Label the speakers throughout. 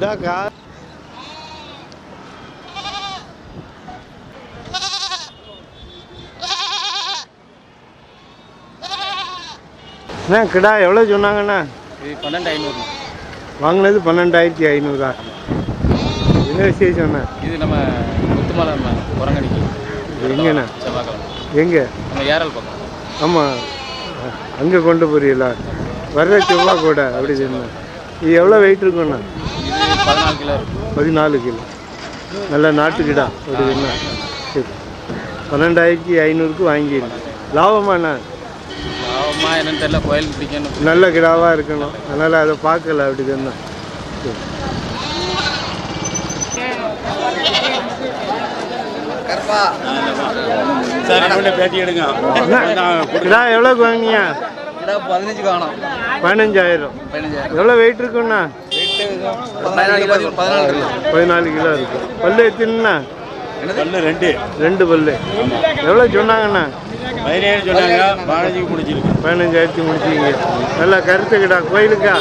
Speaker 1: கிடாக்கா அண்ணா கிடா எவ்வளோ சொன்னாங்கண்ணா?
Speaker 2: இது பன்னெண்டு ஐநூறு.
Speaker 1: வாங்கினது பன்னெண்டாயிரத்தி ஐநூறா என்ன விசேஷம்ண்ணா
Speaker 2: இது நம்ம முத்துமலை குரங்கணிக்கு.
Speaker 1: எங்கண்ணா?
Speaker 2: செவ்வாய்க்கிழமை.
Speaker 1: எங்கே?
Speaker 2: நம்ம ஏரல் பக்கம்.
Speaker 1: ஆமாம் அங்கே கொண்டு போறீங்களா? வர்ற செவ்வாய் கூட அப்படி சொன்னா. இது எவ்வளோ வெயிட் இருக்குண்ணா
Speaker 2: இது பதினாலு கிலோ
Speaker 1: பதினாலு கிலோ. நல்ல நாட்டுக்கிடா. அப்படி சொன்னா சரி. பன்னெண்டாயிரத்தி ஐநூறுக்கு வாங்கிடுங்க லாபமாண்ணா
Speaker 2: லாபமா என்னன்னு தெரியல. பிடிக்கணும்.
Speaker 1: நல்ல கிடாவாக இருக்கணும். அதனால் அதை பார்க்கல. அப்படி சொன்னா சரி.
Speaker 3: சார் பேட்டி எடுங்க.
Speaker 1: கிடா எவ்வளோக்கு வாங்கினியா? பதினஞ்சாயிரம். எவ்வளோ வெயிட் இருக்குண்ணா?
Speaker 2: பதினாலு கிலோ. பதினாலு கிலோ
Speaker 1: பதினாலு கிலோ இருக்கு. பல்லு எத்தினா
Speaker 3: பல்லு ரெண்டு.
Speaker 1: ரெண்டு பல்லு. எவ்வளோ சொன்னாங்கண்ணா?
Speaker 3: பதினேழு சொன்னாங்க. பதினஞ்சுக்கு முடிச்சிருக்கு.
Speaker 1: பதினஞ்சாயிரத்தி முடிச்சிங்க. நல்லா கருத்து கிடா கோயிலுக்கா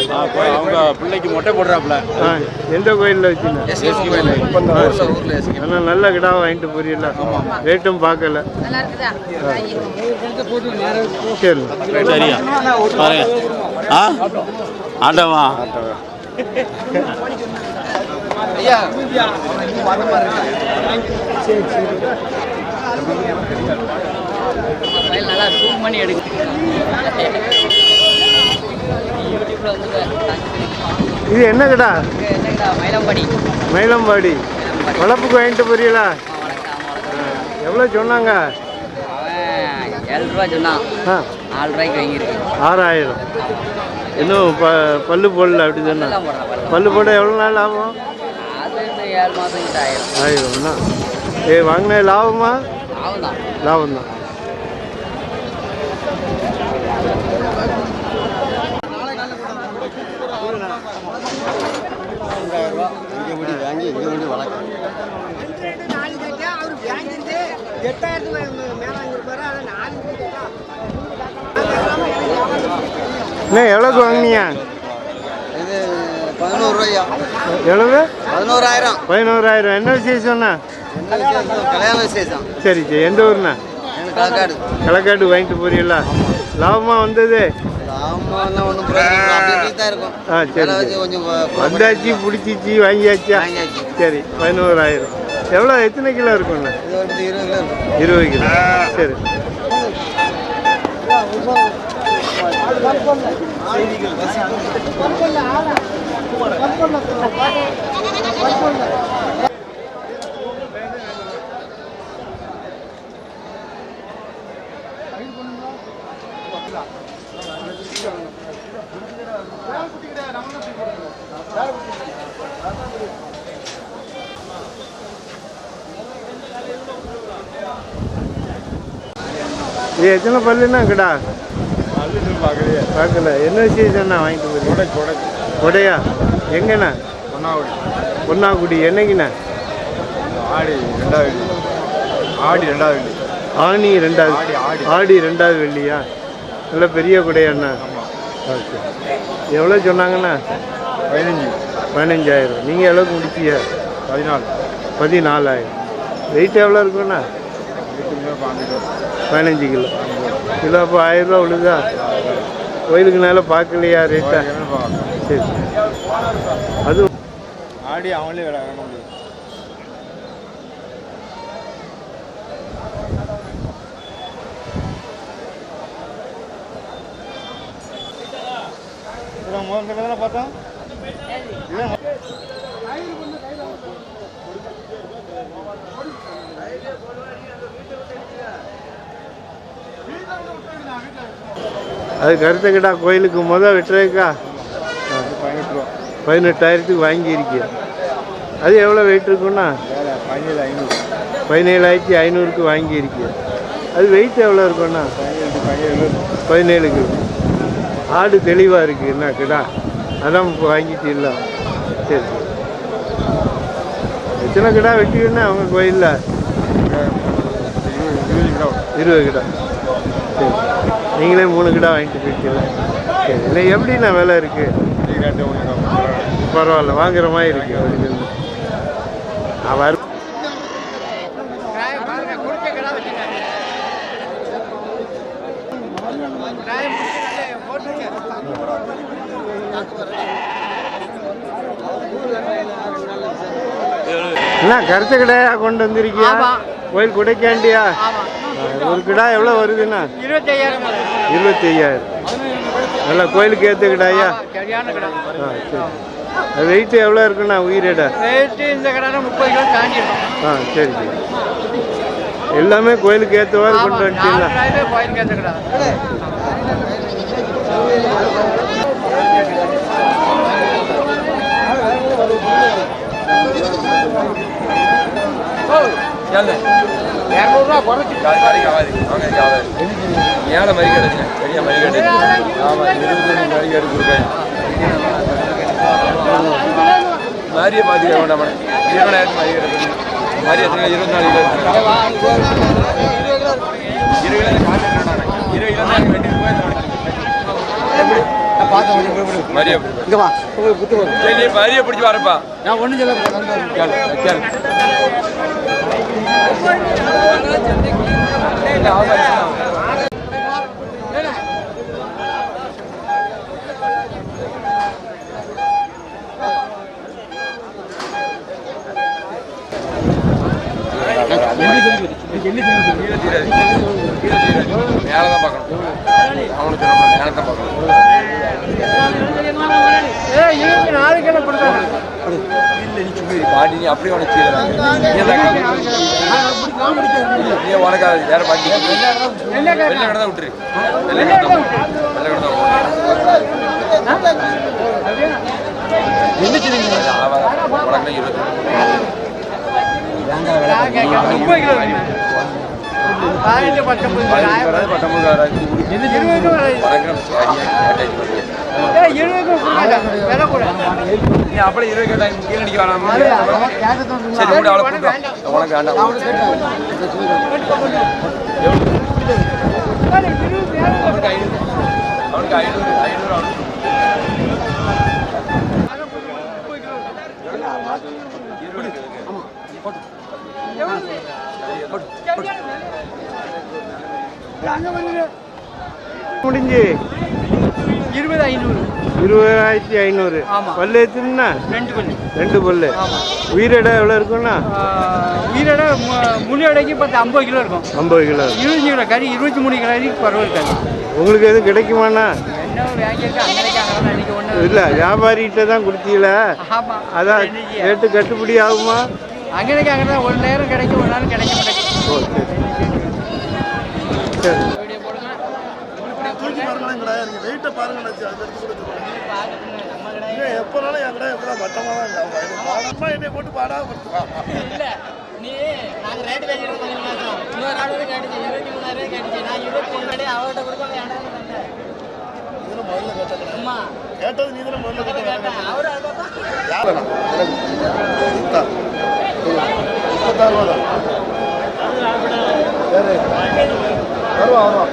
Speaker 3: அவங்க பிள்ளைக்கு மொட்டை போடுறாப்புல.
Speaker 1: ஆ எந்த கோயிலில்
Speaker 2: எஸ்கி
Speaker 1: ஆனால் நல்ல கிடா வாங்கிட்டு போறீங்களா ரேட்டும் பார்க்கல.
Speaker 4: நல்லா இருக்குதா
Speaker 1: சரி.
Speaker 3: சரியா பாருங்க ஆ. ஆட்டவா
Speaker 2: ஐயா நல்லா ஜூம் பண்ணி எடுக்கு
Speaker 1: இது என்ன கிடா?
Speaker 2: மயிலம்படி
Speaker 1: மயிலம்பாடி. வளர்ப்புக்கு வாங்கிட்டு போறீங்களா? எவ்வளோ சொன்னாங்க?
Speaker 2: ஏழு ரூபா சொன்னான்.
Speaker 1: ஆ.
Speaker 2: நாலு ரூபாய்க்கு வாங்கியிருக்கு
Speaker 1: ஆறாயிரம். இன்னும் ப பல்லு போடல அப்படி சொன்னா. பல்லு போட எவ்வளோ நாள் ஆகும் ஆயிரம்னா? ஏ வாங்கின லாபமா? லாபம் தான்
Speaker 5: நாலு கேட்டா அவர் வாங்கிட்டு எட்டாயிரத்து மேல வாங்கியிருப்பாரு அதை நாலு கேட்டா
Speaker 1: என்ன எவ்வளோக்கு வாங்கினியா
Speaker 5: இது பதினோரு ரூபாயா
Speaker 1: எவ்வளவு?
Speaker 5: பதினோராயிரம்.
Speaker 1: பதினோராயிரம். என்ன விசேஷம்ண்ணா
Speaker 5: கல்யாண விசேஷம்.
Speaker 1: சரி சரி. எந்த ஊர்ண்ணா?
Speaker 5: களக்காடு
Speaker 1: களக்காடு வாங்கிட்டு போறீங்களா? லாபமாக வந்தது? ஆ சரி சரி. வந்தாச்சு பிடிச்சிச்சு வாங்கியாச்சா. சரி பதினோராயிரம். எவ்வளோ எத்தனை கிலோ
Speaker 5: பத்து இருபது கிலோ இருக்கும்.
Speaker 1: இருபது கிலோ சரி இது எத்தனை பல்லுண்ணா கிடா பார்க்கல. என்ன விசேஷம்ண்ணா வாங்கிட்டு போறீங்க கொடையா? எங்கண்ணா? பொன்னாக்குடி என்னைக்குண்ணா?
Speaker 3: ஆடி ரெண்டாவது ஆடி ரெண்டாவது
Speaker 1: ஆணி ரெண்டாவது ஆடி ரெண்டாவது வெள்ளியா? நல்ல பெரிய குடையாண்ணா. ஓகே. எவ்வளோ சொன்னாங்கண்ணா?
Speaker 3: பதினஞ்சு.
Speaker 1: பதினஞ்சாயிரம். நீங்கள் எவ்வளோக்கு முடிச்சிய
Speaker 3: பதினாலு.
Speaker 1: பதினாலாயிரம். வெயிட் எவ்வளோ இருக்குண்ணா? பதினஞ்சு கிலோ. கிலோ அப்போ ஆயிரம் ரூபா விழுதா கோயிலுக்கு மேலே பார்க்கலையா ரேட்டா? சரி அது
Speaker 3: ஆடி அவங்களே விட முதல்ல பார்த்தோம்?
Speaker 1: அது கருத்துக்கிட்டா கோயிலுக்கு முத வெட்டுறதுக்கா
Speaker 3: பதினெட்டு ரூபா
Speaker 1: பதினெட்டாயிரத்துக்கு வாங்கியிருக்கீங்க அது எவ்வளோ வெயிட் இருக்குண்ணா
Speaker 3: வேலை பதினேழு ஐநூறு
Speaker 1: பதினேழாயிரத்தி ஐநூறுக்கு வாங்கியிருக்கு அது வெயிட் எவ்வளோ இருக்குண்ணா
Speaker 3: பதினேழு பதினேழு
Speaker 1: ஆடு தெளிவாக இருக்குது என்ன கிடா அதான் இப்போ வாங்கிட்டு இல்லை சரி. எத்தனை கிடா வெட்டிக்கணும் அவங்க கோயிலில்?
Speaker 3: இருபது
Speaker 1: இருபது கிடா. நீங்களே மூணு கிடா வாங்கிட்டு போயிட்டீங்க இல்லை எப்படிண்ணா விலை இருக்குது பரவாயில்ல வாங்குற மாதிரி இருக்கு. அவர் என்ன கருத்து கடையா கொண்டு வந்திருக்கியா. கோயில் குடைக்காண்டியா? ஒரு கிடா எவ்வளோ வருதுண்ணா?
Speaker 5: இருபத்தையாயிரம்
Speaker 1: இருபத்தி ஐயாயிரம் நல்லா கோயிலுக்கு ஏற்ற கிடாயா ஆ சரி. வெயிட் எவ்வளோ இருக்குண்ணா உயிரிட
Speaker 5: ரேட்டு இந்த கடை முப்பது கிலோ தாண்டி
Speaker 1: ஆ சரி சரி. எல்லாமே கோயிலுக்கு ஏற்றவாறு கொண்டு வந்துட்டீங்களா
Speaker 5: கோயிலுக்கு ஏற்ற கடை. இரநூறுவா குறைச்சி.
Speaker 3: மேலே மறிக்கடை பெரிய மறிக்கடை ஆமாம் இருபது மறிக்கடை கொடுப்பேன் மாரியை பார்த்துக்க வேண்டாம் இருபதாயிரத்து மறிக்கடை மாரி எத்தனை இருபத்தி நாலு கிலோ இருபது கிலோ காசு இருபது கிலோ தான் வெட்டி மரியை பிடிச்சி வரப்பா
Speaker 5: நான் ஒன்றும் சொல்ல
Speaker 3: 我说聊的 மேலே தான் பார்க்கணும். அவனுக்கு நம்ம மேலே தான் பார்க்கணும் பாட்டி நீ அப்படியே உனக்கு. நீ உனக்கு வேற பாட்டி வெள்ளை கடை தான் விட்டுரு. வெள்ளை கடை தான் விட்டுரு. வெள்ளை கடை தான் விட்டுரு. ஆமா. உனக்கு இருபத்தி
Speaker 5: முப்பது கிலோ பதினஞ்சு பத்தொம்பது
Speaker 3: பதினஞ்சு பத்தொன்பது வராது.
Speaker 5: இருபது கிலோ
Speaker 3: உனக்கு சரியா அட்டாச் பண்ணி
Speaker 5: ஏ இருபது கிலோ கொடுங்க விலை கூட
Speaker 3: நீ அப்படியே இருபது கேட்டா கீழே அடிக்க வேணாம் சரி கூட அவளை கூட்டம் உனக்கு வேண்டாம் அவனுக்கு ஐநூறு அவனுக்கு ஐநூறு ஐநூறு அவனுக்கு
Speaker 1: முடிஞ்சு.
Speaker 5: இருபது ஐநூறு.
Speaker 1: இருபதாயிரத்தி ஐநூறு. பல்லு எத்துனா
Speaker 5: ரெண்டு பண்ணி
Speaker 1: ரெண்டு பல்லு. உயிரிட எவ்வளோ இருக்குண்ணா
Speaker 5: உயிரோட முழு அடைக்கு பத்து ஐம்பது கிலோ இருக்கும்.
Speaker 1: ஐம்பது கிலோ.
Speaker 5: இருபத்தஞ்சு கிலோ கறி இருபத்தி மூணு கிலோ வரைக்கும் பரவ இருக்காது.
Speaker 1: உங்களுக்கு எதுவும் கிடைக்குமாண்ணா? இல்லை வியாபாரிகிட்ட தான் கொடுத்தீங்களா அதான் ரேட்டு கட்டுப்படி ஆகுமா?
Speaker 5: அங்கே அங்கே தான் ஒரு நேரம் கிடைக்கும் ஒரு நேரம் கிடைக்க மாட்டேங்குது.
Speaker 1: ஓ சரி சரி
Speaker 4: தூக்கி பாருங்களேன் எங்கடா நீங்கள் வெயிட்டை பாருங்கண்ணா இல்லை எப்போனாலும் என் கடை எப்போ மட்டமாக தான் இருக்கும் என்னை போட்டு பாடாம படுத்துவான்
Speaker 5: நீ நாங்கள் ரேட்டு பேசிட்டு இன்னொரு ஆள் வந்து கேட்டுச்சு இருபத்தி மூணாயிரம் கேட்டுச்சு நான் இருபத்தி மூணு அவர்கிட்ட
Speaker 4: இதுல முதல்ல
Speaker 5: அம்மா.
Speaker 4: கேட்டது நீ தானே முதல்ல கேட்ட கடை
Speaker 5: அவரு
Speaker 4: முத்தா முப்பத்தாறு ரூபா தான் வருவா வருவா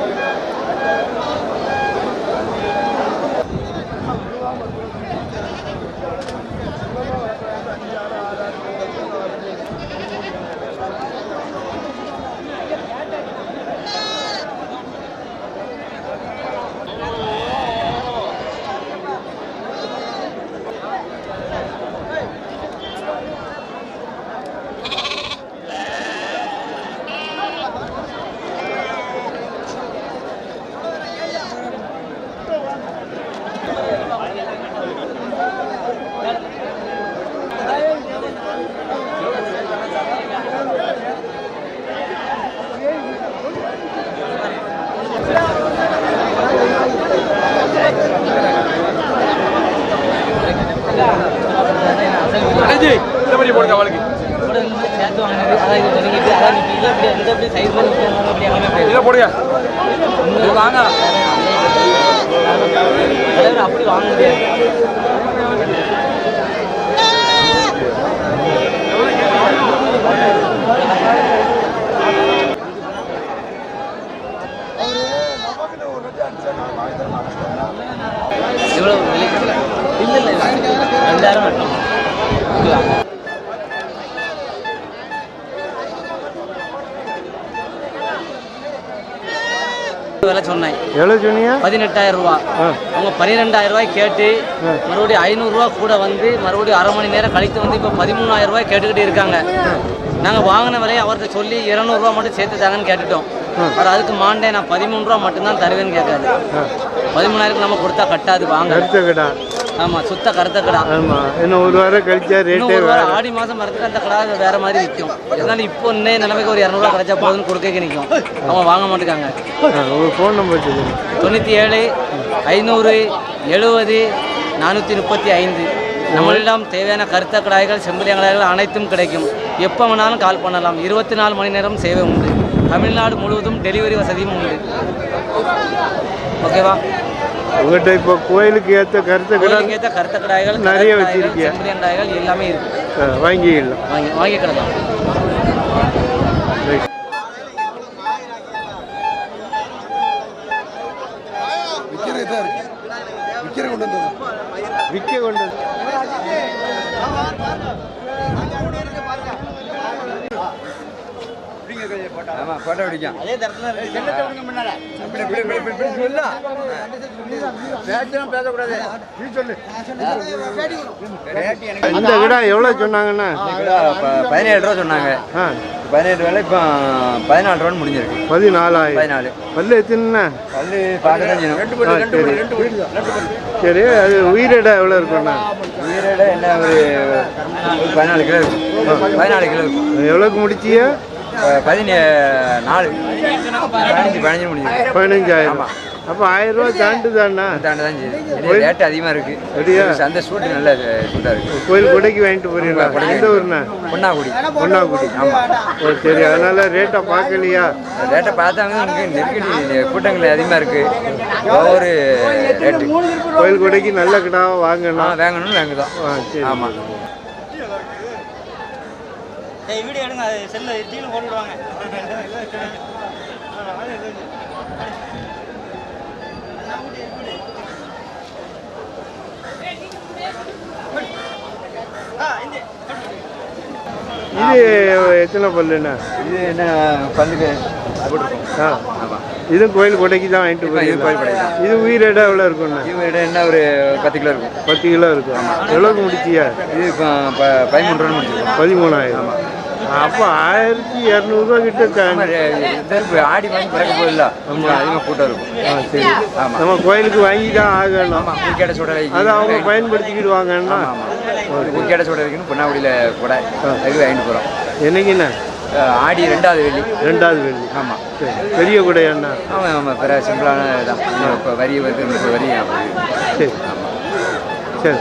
Speaker 2: அப்படி வாங்க முடியாது. ரெண்டாயிரம் வேண்டாம்
Speaker 1: எவ்வளோ சொன்னீங்க?
Speaker 2: பதினெட்டாயிரம் ரூபா அவங்க பன்னிரெண்டாயிரம் ரூபாய் கேட்டு மறுபடியும் ஐநூறுரூவா கூட வந்து மறுபடியும் அரை மணி நேரம் கழித்து வந்து இப்போ பதிமூணாயிரம் ரூபாய் கேட்டுக்கிட்டு இருக்காங்க. நாங்கள் வாங்கின விலையை அவர்கிட்ட சொல்லி இரநூறுவா மட்டும் சேர்த்து தாங்கன்னு கேட்டுட்டோம். அவர் அதுக்கு மாண்டே நான் பதிமூணு ரூபா மட்டும்தான் தருவேன்னு கேட்காது பதிமூணாயிரம் நம்ம கொடுத்தா கட்டாது வாங்க. ஆமாம் சுத்த கருத்த கடா
Speaker 1: ஆமாம் இன்னும் ஒரு வாரம் கழிச்சா ரேட்டே
Speaker 2: ஒரு
Speaker 1: வேற
Speaker 2: ஆடி மாதம் மரத்துக்கு அந்த கடை வேற மாதிரி விற்கும் இருந்தாலும் இப்போ இன்னே நிலைமைக்கு ஒரு இரநூறுவா கிடைச்சா போதுன்னு கொடுக்க நிற்கும் அவங்க வாங்க மாட்டேங்காங்க.
Speaker 1: உங்க ஃபோன் நம்பர்
Speaker 2: தொண்ணூற்றி ஏழு ஐநூறு எழுபது நானூற்றி முப்பத்தி ஐந்து நம்மளிடம் தேவையான கருத்த கடாய்கள் செம்பலி கடாய்கள் அனைத்தும் கிடைக்கும். எப்போ வேணாலும் கால் பண்ணலாம். இருபத்தி நாலு மணி நேரம் சேவை உண்டு. தமிழ்நாடு முழுவதும் டெலிவரி வசதியும் உண்டு. ஓகேவா?
Speaker 1: உங்கள்கிட்ட இப்போ கோயிலுக்கு ஏற்ற கருத்த கடா
Speaker 2: கோயிலுக்கு ஏற்ற கருத்த கடாய்கள்
Speaker 1: நிறைய?
Speaker 2: செம்பலி கடாய்கள் எல்லாமே இருக்கு.
Speaker 1: ஆ, வாங்கிக்கலாம்
Speaker 2: வாங்கி
Speaker 4: தான். இருக்கு விற்கிற கொண்டு
Speaker 1: விற்க கொண்டு வந்து-
Speaker 6: ஆமாம் ஃபோட்டோ பிடிக்கும்.
Speaker 1: அந்த கடா எவ்வளோ சொன்னாங்கண்ணா?
Speaker 6: பதினேழு ரூபா சொன்னாங்க.
Speaker 1: ஆ.
Speaker 6: பதினேழு வேலை இப்போ பதினாலு ரூபான்னு முடிஞ்சிருக்கு.
Speaker 1: பதினாலாயிரம்
Speaker 6: பதினாலு.
Speaker 1: பல்லு எத்தனைண்ணா?
Speaker 6: பல்லு பார்க்க
Speaker 1: சரி அது உயிரிடை எவ்வளோ இருக்குண்ணா?
Speaker 6: உயிரோட என்ன ஒரு பதினாலு கிலோ பதினாலு கிலோ
Speaker 1: எவ்வளோக்கு முடிச்சிய
Speaker 6: பதினே நாலு பதினஞ்சு பதினஞ்சு முடிஞ்சிருக்கு
Speaker 1: பதினஞ்சாயிரம். அப்போ ஆயிரம் ரூபா தாண்டுதாண்ணா?
Speaker 6: தாண்டி தான் செய்யுது ரேட் அதிகமாக இருக்கு? அந்த சூட்டு நல்ல சூட்டாக இருக்கு.
Speaker 1: கோயில் கொடைக்கு வாங்கிட்டு போறீங்களா? எந்த ஊர்ண்ணா?
Speaker 6: பொன்னாக்குடி
Speaker 1: பொன்னாக்குடி ஓ சரி அதனால ரேட்டை பார்க்கலையா?
Speaker 6: ரேட்டை பார்த்தாங்க. இங்கே நெருக்கடி கூட்டங்கள் அதிகமாக இருக்கு. ஒவ்வொரு ரேட்டு
Speaker 1: கோயில் கொடைக்கு நல்ல கிடாவை
Speaker 6: ஆ
Speaker 1: வாங்கணும்
Speaker 6: வாங்கணும்னு வாங்குதோம்.
Speaker 1: ஆ சரி.
Speaker 6: ஆமாம்
Speaker 2: வீடியோ எடுங்க செல்ல டீலும் போட்டு விடுவாங்க.
Speaker 1: இது எத்தனை பல்லுண்ணா
Speaker 6: இது என்ன பல்லுக்கு
Speaker 1: ஆ.
Speaker 6: ஆமாம்
Speaker 1: இதுவும் கோயில் கொடைக்கு தான் வாங்கிட்டு
Speaker 6: இது கோயில் தான்.
Speaker 1: இது உயிரிடை எவ்வளோ இருக்குண்ணா
Speaker 6: இவங்க என்ன? ஒரு பத்து கிலோ இருக்கும்.
Speaker 1: பத்து கிலோ இருக்கும். எவ்வளோக்கு முடிச்சியா?
Speaker 6: இது இப்போ ப- பதிமூணு ரூபா முடிச்சிருக்கோம்.
Speaker 1: பதிமூணாயிரம். அப்போ ஆயிரத்தி இரநூறுவா கிட்ட
Speaker 6: ஆமாம் ஆடி வாங்கி பிறக்க கொஞ்சம் அதிகமாக கூட்டம் இருக்கும்.
Speaker 1: ஆ சரி.
Speaker 6: ஆமாம்
Speaker 1: நம்ம கோயிலுக்கு வாங்கி தான் ஆகணும்.
Speaker 6: ஆமாம் பூக்கேட சுடலை
Speaker 1: அதை அவங்க பயன்படுத்திக்கிடுவாங்கன்னா
Speaker 6: ஆமாம் பூக்கேட சுட வைக்கணும் பொன்னாக்குடியில் கூட அதுக்கு வாங்கிட்டு போகிறோம்
Speaker 1: என்னைக்குண்ணா
Speaker 6: ஆடி ரெண்டாவது வெள்ளி.
Speaker 1: ரெண்டாவது வெள்ளி.
Speaker 6: ஆமாம்
Speaker 1: சரி. பெரிய குடையாண்ணா
Speaker 6: ஆமாம் ஆமாம் பிற சிம்பிளான தான் இப்போ வரி முப்பது வரி
Speaker 1: சரி. சரி.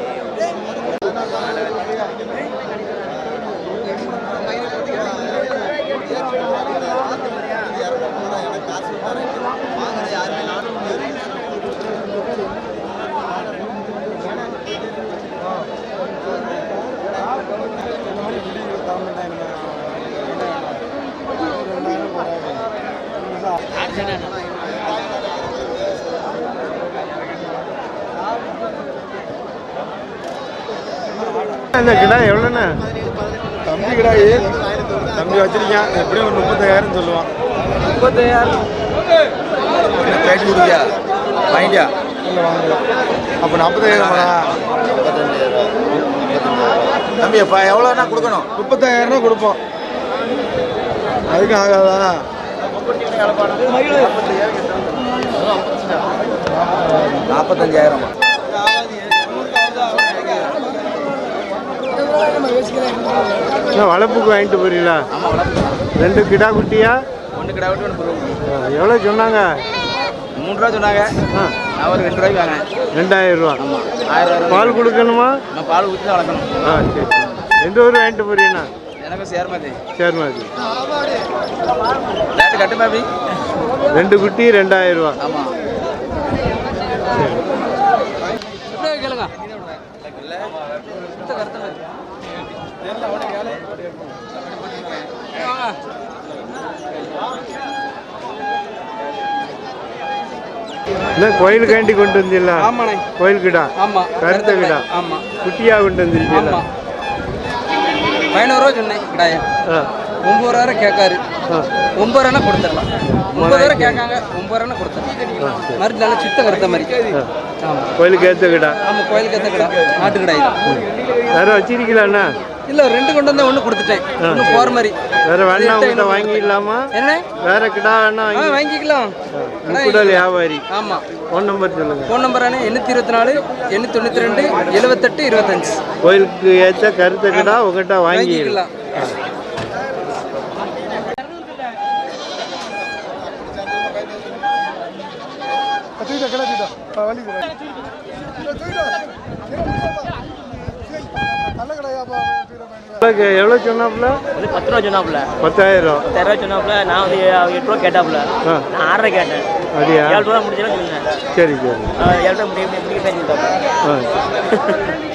Speaker 1: இந்த கிடா எவ்வளோண்ணா?
Speaker 4: தம்பி கிடாயி தம்பி வச்சிருக்கேன். எப்படியும் ஒரு முப்பத்தாயிரம் சொல்லுவான்.
Speaker 2: முப்பத்தாயிரம்
Speaker 4: இல்லை வாங்கலாம் அப்போ நாற்பதாயிரம்
Speaker 6: தம்பி இப்போ எவ்வளோனா கொடுக்கணும்?
Speaker 4: முப்பத்தாயிரம் ரூபா கொடுப்போம். அதுக்கு ஆகாதா?
Speaker 6: நாற்பத்தஞ்சாயிரம்
Speaker 1: அண்ணா, வளர்ப்புக்கு வாங்கிட்டு போறீங்களா? ரெண்டு கிடா குட்டியா?
Speaker 2: ஒன்று கிடா விட்டு ஒன்று
Speaker 1: எவ்வளோ சொன்னாங்க?
Speaker 2: மூணு ரூபா சொன்னாங்க.
Speaker 1: ஆ.
Speaker 2: நான் ஒரு ரெண்டு ரூபாய்க்கு வாங்கினேன்
Speaker 1: ரெண்டாயிரம் ரூபா
Speaker 2: ஆயிரம்
Speaker 1: பால் கொடுக்கணுமா?
Speaker 2: நான் பால் ஊற்றி தான் வளர்க்கணும்.
Speaker 1: ஆ சரி எந்த ஊர் வாங்கிட்டு போறீங்கண்ணா
Speaker 2: எனக்கு சேர்மதி.
Speaker 1: சரி மாதிரி
Speaker 2: ரேட்டு கட்டுமா
Speaker 1: ரெண்டு குட்டி ரெண்டாயிரம் ரூபா
Speaker 2: ஆமாம்
Speaker 1: கோயிலுக்காண்டி கொண்டு வந்தீங்களா?
Speaker 2: ஆமாண்ணே.
Speaker 1: கோயிலுக்குடா?
Speaker 2: ஆமா.
Speaker 1: கருத்த கிடா
Speaker 2: ஆமா.
Speaker 1: குட்டியா கொண்டு வந்திருக்கீங்களா?
Speaker 2: ஆமா. பதினோருவா சொன்னேன் கிடாய. ஒன்பது ரூபா கேட்காரு. ஒன்பது ரூபா கொடுத்துடலாம். ஒன்பது ரூபா கேட்காங்க ஒன்பது ரூபா கொடுத்துடலாம். மருந்து நல்லா சுத்த கருத்த மாதிரி. ஆமா.
Speaker 1: கோயிலுக்கு ஏற்ற கிடா
Speaker 2: ஆமா கோயிலுக்கு ஏற்ற கிடா நாட்டு கிடா இது
Speaker 1: வேற வச்சிருக்கீங்களாண்ணா
Speaker 2: இல்ல ரெண்டு கொண்டு வந்தா ஒண்ணு கொடுத்துட்டேன். ஒண்ணு போற மாதிரி.
Speaker 1: வேற வேணா உங்கள்கிட்ட வாங்கிடலாமா
Speaker 2: என்ன
Speaker 1: வேற கிடா வேணா
Speaker 2: வாங்கிக்கலாம்.
Speaker 1: முக்குடல் வியாபாரி.
Speaker 2: ஆமா.
Speaker 1: ஃபோன் நம்பர் சொல்லுங்க.
Speaker 2: ஃபோன் நம்பர் எண்ணூற்றி இருபத்தி நாலு எண்ணூற்றி தொண்ணூற்றி ரெண்டு எழுபத்தெட்டு இருபத்தஞ்சு
Speaker 1: கோயிலுக்கு ஏற்ற கருத்த கிடா உங்ககிட்ட வாங்கிடலாம்
Speaker 2: வாங்கிக்கலாம்.
Speaker 7: தூக்கிட்டா கிடா தூக்கிட்டா வண்டி நல்ல கடையாப்பா
Speaker 1: உங்களுக்கு எவ்வளோ சொன்னாப்புல?
Speaker 8: வந்து பத்து ரூபா சொன்னாப்புல.
Speaker 1: பத்தாயிரம்.
Speaker 8: பத்தாயிரம் ரூபா சொன்னாப்புல. நான் வந்து எட்டு ரூபா கேட்டாப்புல. நான் ஆறரை கேட்டேன்.
Speaker 1: அப்படியா?
Speaker 8: ஏழு ரூபா முடிச்சுன்னா சொன்னேன்.
Speaker 1: சரி சரி.
Speaker 8: ஏழு ரூபா முடிய
Speaker 1: ஆ